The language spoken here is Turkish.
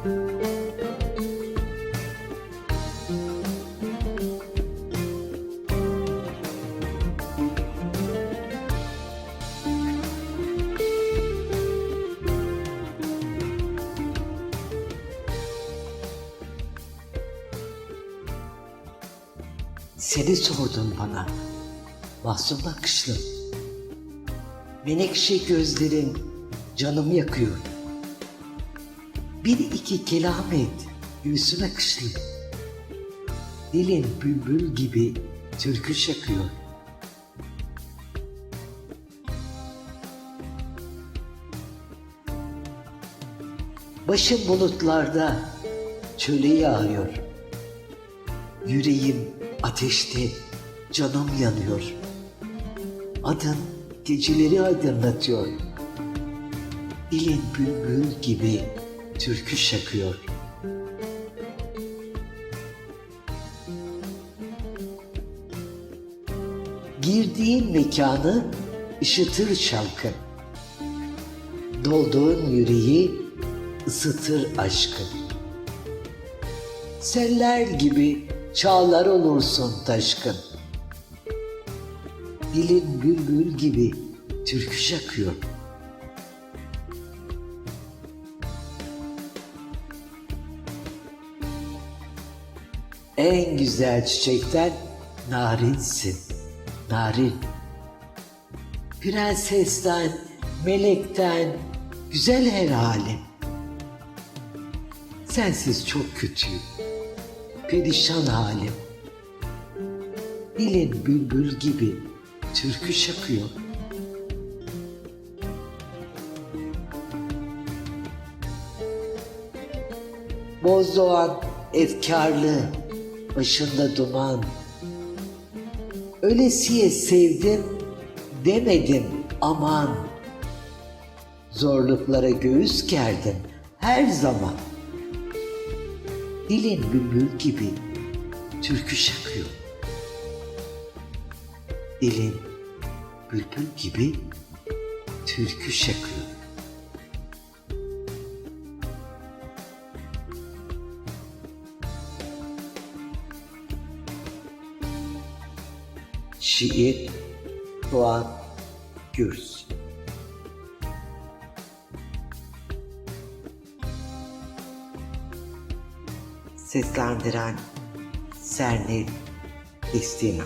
Seni sordun bana. Mahzun bakışlı. Menekşe gözlerin canımı yakıyor. Bir iki kelam et göğsüme akışlı. Dilin bülbül gibi türkü şakıyor. Başım bulutlarda çöle yağıyor. Yüreğim ateşte, canım yanıyor. Adın geceleri aydınlatıyor. Dilin bülbül gibi türkü şakıyor. Girdiğin mekanı ışıtır şarkı. Dolduğun yüreği ısıtır aşkın. Seller gibi çağlar olursun taşkın. Dilin bülbül gibi türkü şakıyor. En güzel çiçekten narinsin, narin. Prensesten, melekten, güzel her halim. Sensiz çok kötüyüm perişan halim. Dilin bülbül gibi türkü şakıyor. Bozdoğan efkarlı, başında duman. Ölesiye sevdim demedim aman. Zorluklara göğüs gerdim her zaman dilin bülbül gibi türkü şakıyor. Dilin bülbül gibi türkü şakıyor. Şiir Doğan Gürs Seslendiren Sernil Destina